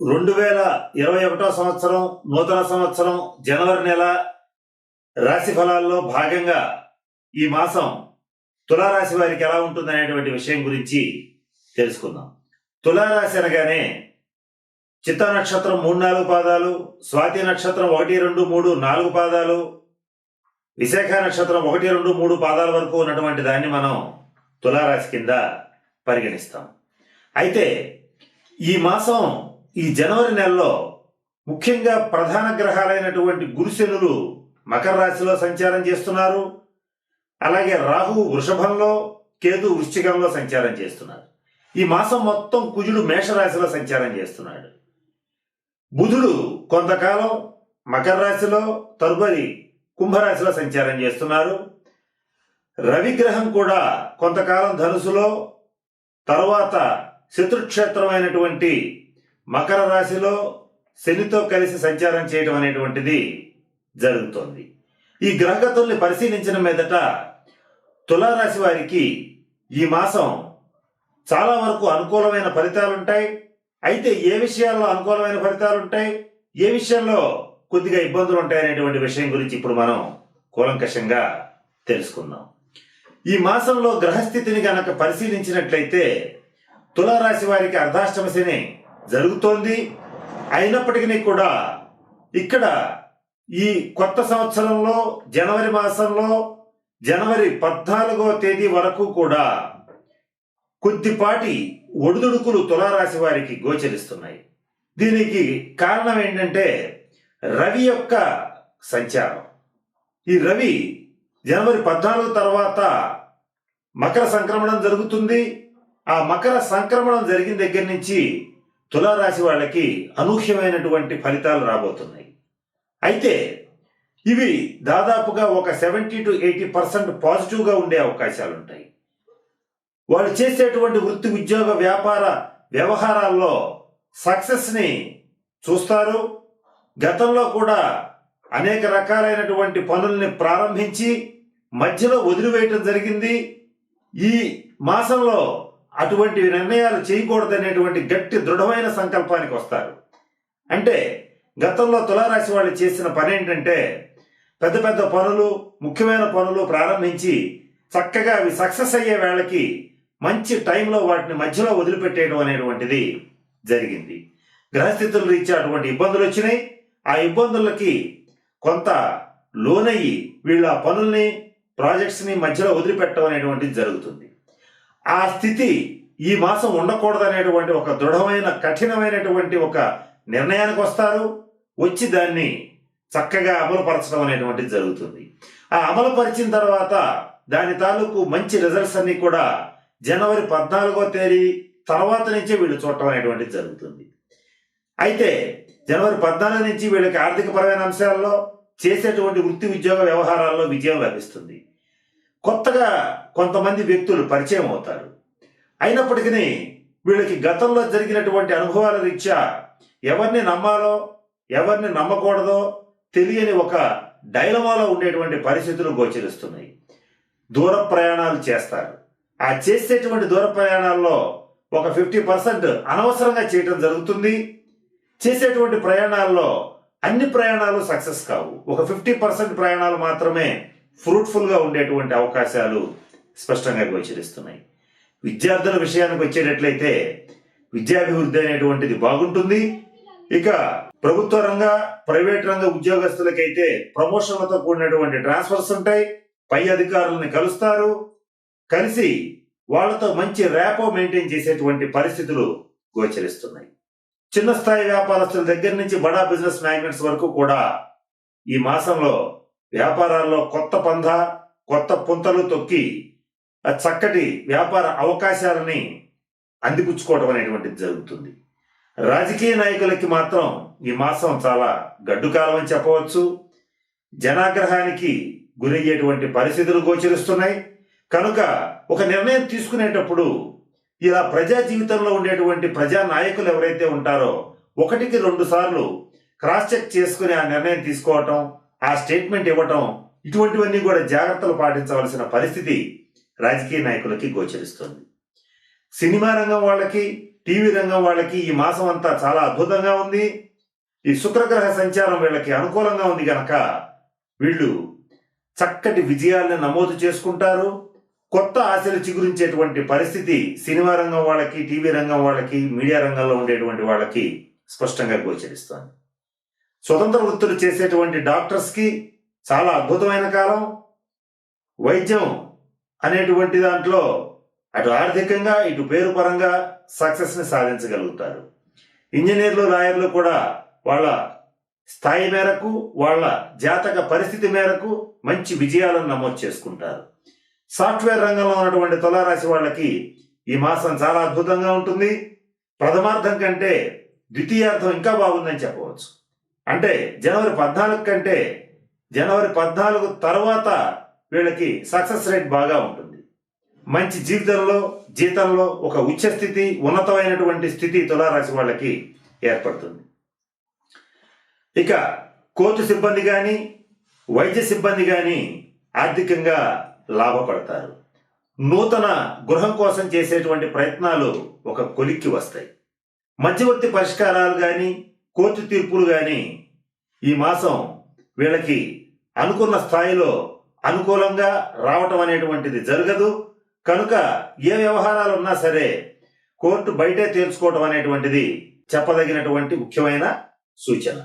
రెండు వేల ఇరవై ఒకటో సంవత్సరం నూతన సంవత్సరం జనవరి నెల రాశి ఫలాల్లో భాగంగా ఈ మాసం తులారాశి వారికి ఎలా ఉంటుంది అనేటువంటి విషయం గురించి తెలుసుకుందాం. తులారాశి అనగానే చిత్త నక్షత్రం మూడు నాలుగు పాదాలు స్వాతి నక్షత్రం ఒకటి రెండు మూడు నాలుగు పాదాలు విశాఖ నక్షత్రం ఒకటి రెండు మూడు పాదాల వరకు ఉన్నటువంటి దాన్ని మనం తులారాశి కింద పరిగణిస్తాం. అయితే ఈ మాసం ఈ జనవరి నెలలో ముఖ్యంగా ప్రధాన గ్రహాలైనటువంటి గురుశనులు మకర రాశిలో సంచారం చేస్తున్నారు. అలాగే రాహు వృషభంలో కేతు వృశ్చికంలో సంచారం చేస్తున్నారు. ఈ మాసం మొత్తం కుజుడు మేషరాశిలో సంచారం చేస్తున్నాడు. బుధుడు కొంతకాలం మకర రాశిలో తదుపరి కుంభరాశిలో సంచారం చేస్తున్నారు. రవిగ్రహం కూడా కొంతకాలం ధనుసులో తరువాత శత్రుక్షేత్రమైనటువంటి మకర రాశిలో శనితో కలిసి సంచారం చేయడం అనేటువంటిది జరుగుతోంది. ఈ గ్రహగతుల్ని పరిశీలించిన మీదట తులారాశి వారికి ఈ మాసం చాలా వరకు అనుకూలమైన ఫలితాలు ఉంటాయి అయితే ఏ విషయాల్లో అనుకూలమైన ఫలితాలు ఉంటాయి ఏ విషయంలో కొద్దిగా ఇబ్బందులు ఉంటాయి అనేటువంటి విషయం గురించి ఇప్పుడు మనం కూలంకషంగా తెలుసుకుందాం. ఈ మాసంలో గ్రహస్థితిని గనక పరిశీలించినట్లయితే తులారాశి వారికి అర్ధాష్టమ శని జరుగుతోంది. అయినప్పటికీ కూడా ఇక్కడ ఈ కొత్త సంవత్సరంలో జనవరి మాసంలో జనవరి పద్నాలుగో తేదీ వరకు కూడా కొద్దిపాటి ఒడిదుడుకులు తులారాశి వారికి గోచరిస్తున్నాయి. దీనికి కారణం ఏంటంటే రవి యొక్క సంచారం. ఈ రవి జనవరి పద్నాలుగు తర్వాత మకర సంక్రమణం జరుగుతుంది. ఆ మకర సంక్రమణం జరిగిన దగ్గర నుంచి తులారాశి వాళ్ళకి అనూహ్యమైనటువంటి ఫలితాలు రాబోతున్నాయి. అయితే ఇవి దాదాపుగా ఒక సెవెంటీ టు ఎయిటీ పర్సెంట్ పాజిటివ్గా ఉండే అవకాశాలు ఉంటాయి వాళ్ళు చేసేటువంటి వృత్తి ఉద్యోగ వ్యాపార వ్యవహారాల్లో సక్సెస్ని చూస్తారు. గతంలో కూడా అనేక రకాలైనటువంటి పనుల్ని ప్రారంభించి మధ్యలో వదిలివేయటం జరిగింది. ఈ మాసంలో అటువంటి నిర్ణయాలు చేయకూడదనేటువంటి గట్టి దృఢమైన సంకల్పానికి వస్తారు. అంటే గతంలో తులారాశి వాళ్ళు చేసిన పని ఏంటంటే పెద్ద పెద్ద పనులు ముఖ్యమైన పనులు ప్రారంభించి చక్కగా అవి సక్సెస్ అయ్యే వేళకి మంచి టైంలో వాటిని మధ్యలో వదిలిపెట్టేయడం అనేటువంటిది జరిగింది. గ్రహస్థితుల రీత్యా అటువంటి ఇబ్బందులు వచ్చినాయి. ఆ ఇబ్బందులకి కొంత లోనయ్యి వీళ్ళ పనుల్ని ప్రాజెక్ట్స్ని మధ్యలో వదిలిపెట్టడం అనేటువంటిది జరుగుతుంది. ఆ స్థితి ఈ మాసం ఉండకూడదనేటువంటి ఒక దృఢమైన కఠినమైనటువంటి ఒక నిర్ణయానికి వస్తారు. వచ్చి దాన్ని చక్కగా అమలుపరచడం అనేటువంటిది జరుగుతుంది. ఆ అమలుపరిచిన తర్వాత దాని తాలూకు మంచి రిజల్ట్స్ అన్ని కూడా జనవరి పద్నాలుగో తేదీ తర్వాత నుంచే వీళ్ళు చూడటం అనేటువంటిది జరుగుతుంది. అయితే జనవరి పద్నాలుగు నుంచి వీళ్ళకి ఆర్థికపరమైన అంశాల్లో చేసేటువంటి వృత్తి ఉద్యోగ వ్యవహారాల్లో విజయం లభిస్తుంది. కొత్తగా కొంతమంది వ్యక్తులు పరిచయం అవుతారు. అయినప్పటికీ వీళ్ళకి గతంలో జరిగినటువంటి అనుభవాల రీత్యా ఎవరిని నమ్మాలో ఎవరిని నమ్మకూడదో తెలియని ఒక డైలమాలో ఉండేటువంటి పరిస్థితులు గోచరిస్తున్నాయి. దూర ప్రయాణాలు చేస్తారు. ఆ చేసేటువంటి దూర ప్రయాణాల్లో ఒక ఫిఫ్టీ పర్సెంట్ అనవసరంగా చేయటం జరుగుతుంది. చేసేటువంటి ప్రయాణాల్లో అన్ని ప్రయాణాలు సక్సెస్ కావు. ఒక ఫిఫ్టీ పర్సెంట్ ప్రయాణాలు మాత్రమే ఫ్రూట్ఫుల్గా ఉండేటువంటి అవకాశాలు స్పష్టంగా గోచరిస్తున్నాయి. విద్యార్థుల విషయానికి వచ్చేటట్లయితే విద్యాభివృద్ధి అనేటువంటిది బాగుంటుంది. ఇక ప్రభుత్వ రంగ ప్రైవేట్ రంగ ఉద్యోగస్తులకైతే ప్రమోషన్లతో కూడినటువంటి ట్రాన్స్ఫర్స్ ఉంటాయి. పై అధికారులని కలుస్తారు. కలిసి వాళ్ళతో మంచి ర్యాపో మెయింటైన్ చేసేటువంటి పరిస్థితులు గోచరిస్తున్నాయి. చిన్న స్థాయి వ్యాపారస్తుల దగ్గర నుంచి బడా బిజినెస్ మ్యాగ్నెట్స్ వరకు కూడా ఈ మాసంలో వ్యాపారాల్లో కొత్త పంధ కొత్త పుంతలు తొక్కి చక్కటి వ్యాపార అవకాశాలని అందిపుచ్చుకోవడం అనేటువంటిది జరుగుతుంది. రాజకీయ నాయకులకి మాత్రం ఈ మాసం చాలా గడ్డుకాలం అని చెప్పవచ్చు. జనాగ్రహానికి గురయ్యేటువంటి పరిస్థితులు గోచరిస్తున్నాయి. కనుక ఒక నిర్ణయం తీసుకునేటప్పుడు ఇలా ప్రజా జీవితంలో ఉండేటువంటి ప్రజా నాయకులు ఎవరైతే ఉంటారో ఒకటికి రెండు సార్లు క్రాస్ చెక్ చేసుకుని ఆ నిర్ణయం తీసుకోవటం ఆ స్టేట్మెంట్ ఇవ్వటం ఇటువంటివన్నీ కూడా జాగ్రత్తలు పాటించవలసిన పరిస్థితి రాజకీయ నాయకులకి గోచరిస్తుంది. సినిమా రంగం వాళ్ళకి టీవీ రంగం వాళ్ళకి ఈ మాసం అంతా చాలా అద్భుతంగా ఉంది. ఈ శుక్రగ్రహ సంచారం వీళ్ళకి అనుకూలంగా ఉంది కనుక వీళ్ళు చక్కటి విజయాలను నమోదు చేసుకుంటారు. కొత్త ఆశలు చిగురించేటువంటి పరిస్థితి సినిమా రంగం వాళ్ళకి టీవీ రంగం వాళ్ళకి మీడియా రంగంలో ఉండేటువంటి వాళ్ళకి స్పష్టంగా గోచరిస్తోంది. స్వతంత్ర వృత్తులు చేసేటువంటి డాక్టర్స్కి చాలా అద్భుతమైన కాలం. వైద్యం అనేటువంటి దాంట్లో అటు ఆర్థికంగా ఇటు పేరు పరంగా సక్సెస్ని సాధించగలుగుతారు. ఇంజనీర్లు లాయర్లు కూడా వాళ్ళ స్థాయి మేరకు వాళ్ళ జాతక పరిస్థితి మేరకు మంచి విజయాలను నమోదు చేసుకుంటారు. సాఫ్ట్వేర్ రంగంలో ఉన్నటువంటి తులారాశి వాళ్ళకి ఈ మాసం చాలా అద్భుతంగా ఉంటుంది. ప్రథమార్థం కంటే ద్వితీయార్థం ఇంకా బాగుందని చెప్పవచ్చు. అంటే జనవరి పద్నాలుగు కంటే జనవరి పద్నాలుగు తర్వాత వీళ్ళకి సక్సెస్ రేట్ బాగా ఉంటుంది. మంచి జీవితంలో జీతంలో ఒక ఉచ్చ స్థితి ఉన్నతమైనటువంటి స్థితి తులారాశి వాళ్ళకి ఏర్పడుతుంది. ఇక కోర్టు సిబ్బంది కానీ వైద్య సిబ్బంది కానీ ఆర్థికంగా లాభపడతారు. నూతన గృహం కోసం చేసేటువంటి ప్రయత్నాలు ఒక కొలిక్కి వస్తాయి. మధ్యవర్తి పరిష్కారాలు కానీ కోర్టు తీర్పులు కానీ ఈ మాసం వీళ్ళకి అనుకున్న స్థాయిలో అనుకూలంగా రావటం అనేటువంటిది జరగదు. కనుక ఏ వ్యవహారాలు ఉన్నా సరే కోర్టు బయటే తేల్చుకోవటం అనేటువంటిది చెప్పదగినటువంటి ముఖ్యమైన సూచన.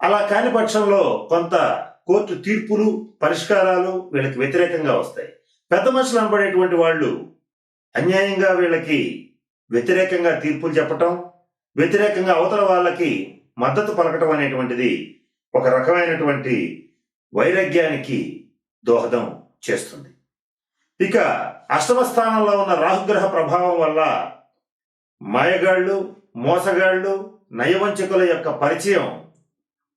అలా కాని పక్షంలో కొంత కోర్టు తీర్పులు పరిష్కారాలు వీళ్ళకి వ్యతిరేకంగా వస్తాయి. పెద్ద మనుషులు అనబడేటువంటి వాళ్ళు అన్యాయంగా వీళ్ళకి వ్యతిరేకంగా తీర్పులు చెప్పటం వ్యతిరేకంగా అవతల వాళ్ళకి మద్దతు పలకటం అనేటువంటిది ఒక రకమైనటువంటి వైరాగ్యానికి దోహదం చేస్తుంది. ఇక అష్టమ స్థానంలో ఉన్న రాహుగ్రహ ప్రభావం వల్ల మాయగాళ్ళు మోసగాళ్ళు నయవంచకుల యొక్క పరిచయం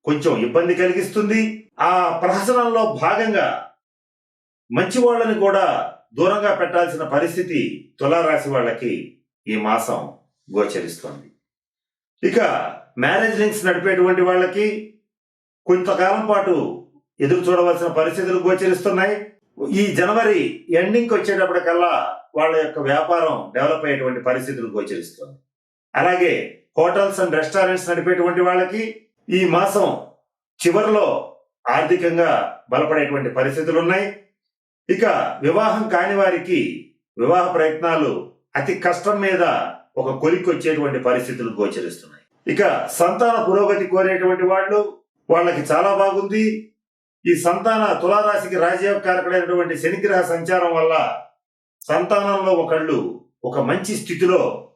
కొంచెం ఇబ్బంది కలిగిస్తుంది. ఆ ప్రహసనంలో భాగంగా మంచి వాళ్ళని కూడా దూరంగా పెట్టాల్సిన పరిస్థితి తులారాశి వాళ్ళకి ఈ మాసం గోచరిస్తుంది. ఇక మ్యారేజ్ లింక్స్ నడిపేటువంటి వాళ్ళకి కొంతకాలం పాటు ఎదురు చూడవలసిన పరిస్థితులు గోచరిస్తున్నాయి. ఈ జనవరి ఎండింగ్కి వచ్చేటప్పటికల్లా వాళ్ళ యొక్క వ్యాపారం డెవలప్ అయ్యేటువంటి పరిస్థితులు గోచరిస్తుంది అలాగే హోటల్స్ అండ్ రెస్టారెంట్స్ నడిపేటువంటి వాళ్ళకి ఈ మాసం చివరిలో ఆర్థికంగా బలపడేటువంటి పరిస్థితులు ఉన్నాయి. ఇక వివాహం కాని వారికి వివాహ ప్రయత్నాలు అతి కష్టం మీద ఒక కొలిక్కి వచ్చేటువంటి పరిస్థితులు గోచరిస్తున్నాయి. ఇక సంతాన పురోగతి కోరేటువంటి వాళ్ళు వాళ్ళకి చాలా బాగుంది. ఈ సంతాన తులారాశికి రాజయోగకారకుడైనటువంటి శనిగ్రహ సంచారం వల్ల సంతానంలో ఒకళ్ళు ఒక మంచి స్థితిలో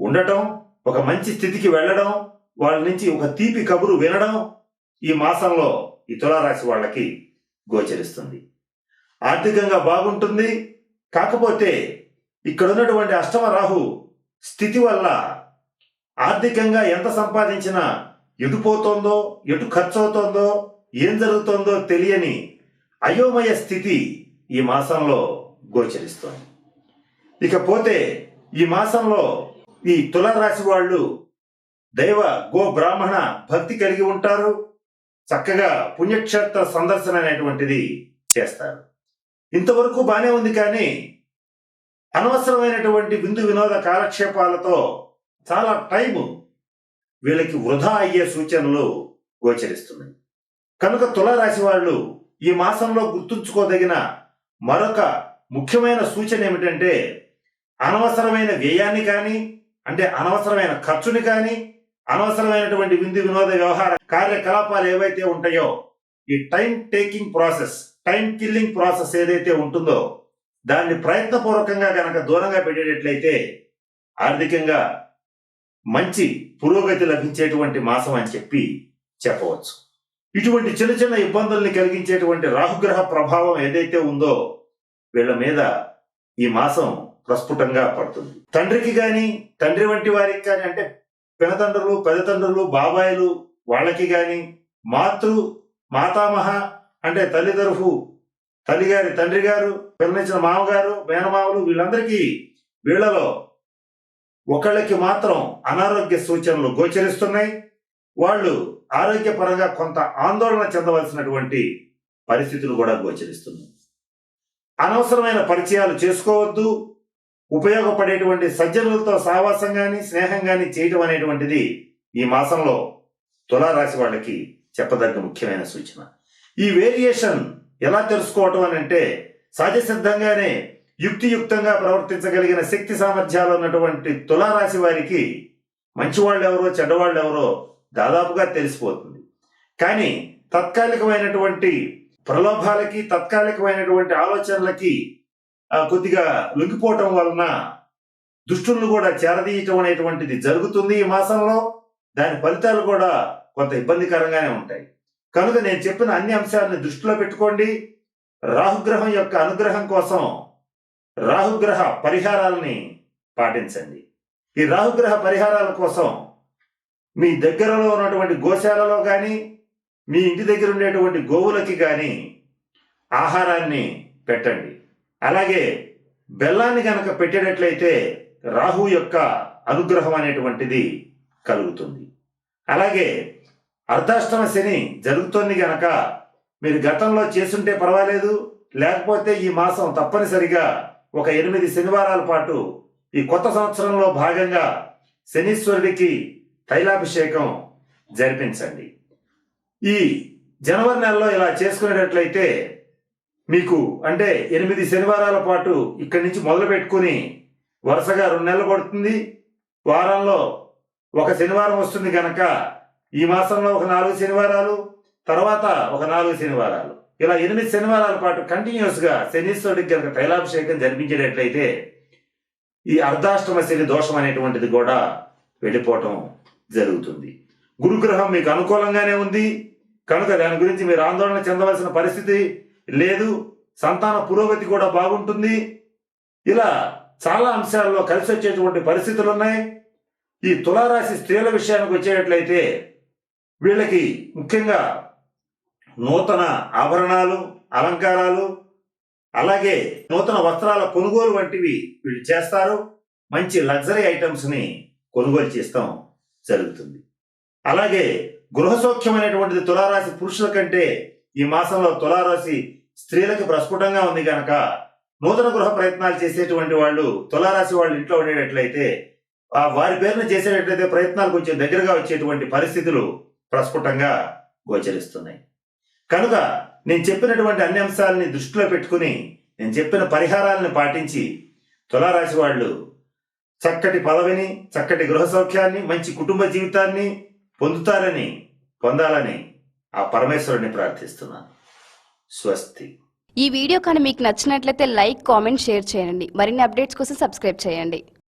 ఉండటం ఒక మంచి స్థితికి వెళ్ళడం వాళ్ళ నుంచి ఒక తీపి కబురు వినడం ఈ మాసంలో ఈ తులారాశి వాళ్ళకి గోచరిస్తుంది. ఆర్థికంగా బాగుంటుంది. కాకపోతే ఇక్కడ ఉన్నటువంటి అష్టమ రాహు స్థితి వల్ల ఆర్థికంగా ఎంత సంపాదించినా ఎటు పోతోందో ఎటు ఖర్చు అవుతోందో ఏం జరుగుతోందో తెలియని అయోమయ స్థితి ఈ మాసంలో గోచరిస్తోంది. ఇకపోతే ఈ మాసంలో ఈ తులరాశి వాళ్ళు దైవ గో బ్రాహ్మణ భక్తి కలిగి ఉంటారు చక్కగా పుణ్యక్షేత్ర సందర్శన అనేటువంటిది చేస్తారు. ఇంతవరకు బానే ఉంది కానీ అనవసరమైనటువంటి విందు వినోద కాలక్షేపాలతో చాలా టైము వీళ్ళకి వృధా అయ్యే సూచనలు గోచరిస్తున్నాయి. కనుక తులరాశి వాళ్ళు ఈ మాసంలో గుర్తుంచుకోదగిన మరొక ముఖ్యమైన సూచన ఏమిటంటే అనవసరమైన వ్యయాన్ని కానీ అంటే అనవసరమైన ఖర్చుని కానీ అనవసరమైనటువంటి విందు వినోద వ్యవహార కార్యకలాపాలు ఏవైతే ఉంటాయో ఈ time taking process time killing process ఏదైతే ఉంటుందో దాన్ని ప్రయత్నపూర్వకంగా గనక దూరంగా పెట్టేటట్లయితే ఆర్థికంగా మంచి పురోగతి లభించేటువంటి మాసం అని చెప్పి చెప్పవచ్చు. ఇటువంటి చిన్న చిన్న ఇబ్బందుల్ని కలిగించేటువంటి రాహుగ్రహ ప్రభావం ఏదైతే ఉందో వీళ్ళ మీద ఈ మాసం ప్రస్ఫుటంగా పడుతుంది. తండ్రికి కానీ తండ్రి వంటి వారికి కానీ అంటే పినతండ్రులు పెదతండ్రులు బాబాయిలు వాళ్ళకి కానీ మాతృ మాతామహ అంటే తల్లి తరఫు తల్లిగారి తండ్రి గారు పిల్లనిచ్చిన మామగారు మేనమామలు వీళ్ళందరికీ వీళ్ళలో ఒకళ్ళకి మాత్రం అనారోగ్య సూచనలు గోచరిస్తున్నాయి. వాళ్ళు ఆరోగ్యపరంగా కొంత ఆందోళన చెందవలసినటువంటి పరిస్థితులు కూడా గోచరిస్తున్నాయి. అనవసరమైన పరిచయాలు చేసుకోవద్దు. ఉపయోగపడేటువంటి సజ్జనులతో సహవాసం కానీ స్నేహం కానీ చేయటం అనేటువంటిది ఈ మాసంలో తులారాశి వాళ్ళకి చెప్పదగ్గ ముఖ్యమైన సూచన. ఈ వేరియేషన్ ఎలా తెలుసుకోవటం అని అంటే సహజసిద్ధంగానే యుక్తియుక్తంగా ప్రవర్తించగలిగిన శక్తి సామర్థ్యాలు ఉన్నటువంటి తులారాశి వారికి మంచివాళ్ళు ఎవరో చెడ్డవాళ్ళు ఎవరో దాదాపుగా తెలిసిపోతుంది. కానీ తాత్కాలికమైనటువంటి ప్రలోభాలకి తాత్కాలికమైనటువంటి ఆలోచనలకి ఆ, కొద్దిగా లొంగిపోవటం వలన దుష్టులను కూడా చేరదీయటం అనేటువంటిది జరుగుతుంది ఈ మాసంలో. దాని ఫలితాలు కూడా కొంత ఇబ్బందికరంగానే ఉంటాయి. కనుక నేను చెప్పిన అన్ని అంశాలను దృష్టిలో పెట్టుకోండి. రాహుగ్రహం యొక్క అనుగ్రహం కోసం రాహుగ్రహ పరిహారాలని పాటించండి. ఈ రాహుగ్రహ పరిహారాల కోసం మీ దగ్గరలో ఉన్నటువంటి గోశాలలో కానీ మీ ఇంటి దగ్గర ఉండేటువంటి గోవులకి కానీ ఆహారాన్ని పెట్టండి. అలాగే బెల్లాన్ని కనుక పెట్టేటట్లయితే రాహు యొక్క అనుగ్రహం అనేటువంటిది కలుగుతుంది. అలాగే అర్ధాష్టమ శని జరుగుతోంది గనక మీరు గతంలో చేసుంటే పర్వాలేదు లేకపోతే ఈ మాసం తప్పనిసరిగా ఒక ఎనిమిది శనివారాల పాటు ఈ కొత్త సంవత్సరంలో భాగంగా శనీశ్వరుడికి తైలాభిషేకం జరిపించండి. ఈ జనవరి నెలలో ఇలా చేసుకునేటట్లయితే మీకు అంటే ఎనిమిది శనివారాల పాటు ఇక్కడి నుంచి మొదలు పెట్టుకుని వరుసగా రెండు నెలలు పడుతుంది. వారంలో ఒక శనివారం వస్తుంది కనుక ఈ మాసంలో ఒక నాలుగు శనివారాలు తర్వాత ఒక నాలుగు శనివారాలు. ఇలా ఎనిమిది శనివారాల పాటు కంటిన్యూస్గా శనీశ్వరుడికి కనుక తైలాభిషేకం జరిపించేటట్లయితే ఈ అర్ధాష్టమ శని దోషం అనేటువంటిది కూడా వెళ్ళిపోవటం జరుగుతుంది. గురుగ్రహం మీకు అనుకూలంగానే ఉంది. కనుక దాని గురించి మీరు ఆందోళన చెందవలసిన పరిస్థితి లేదు. సంతాన పురోగతి కూడా బాగుంటుంది. ఇలా చాలా అంశాల్లో కలిసి వచ్చేటువంటి పరిస్థితులు ఉన్నాయి ఈ తులారాశి స్త్రీల విషయానికి వచ్చేటట్లయితే వీళ్ళకి ముఖ్యంగా నూతన ఆభరణాలు అలంకారాలు అలాగే నూతన వస్త్రాల కొనుగోలు వంటివి వీళ్ళు చేస్తారు. మంచి లగ్జరీ ఐటమ్స్ని కొనుగోలు చేస్తాం జరుగుతుంది. అలాగే గృహసౌఖ్యమైనటువంటిది తులారాశి పురుషుల కంటే ఈ మాసంలో తులారాశి స్త్రీలకు ప్రస్ఫుటంగా ఉంది కనుక నూతన గృహ ప్రయత్నాలు చేసేటువంటి వాళ్ళు తులారాశి వాళ్ళు ఇంట్లో ఉండేటట్లయితే వారి పేరున చేసేటట్లయితే ప్రయత్నాలు కొంచెం దగ్గరగా వచ్చేటువంటి పరిస్థితులు ప్రస్ఫుటంగా గోచరిస్తున్నాయి. కనుక నేను చెప్పినటువంటి అన్ని అంశాలని దృష్టిలో పెట్టుకుని నేను చెప్పిన పరిహారాలను పాటించి తులారాశి వాళ్ళు చక్కటి పదవిని చక్కటి గృహ సౌఖ్యాన్ని మంచి కుటుంబ జీవితాన్ని పొందుతారని పొందాలని ఆ పరమేశ్వరుని ప్రార్థిస్తున్నాను. స్వస్తి. ఈ వీడియో కానీ మీకు నచ్చినట్లయితే లైక్ కామెంట్ షేర్ చేయండి. మరిన్ని అప్డేట్స్ కోసం సబ్స్క్రైబ్ చేయండి.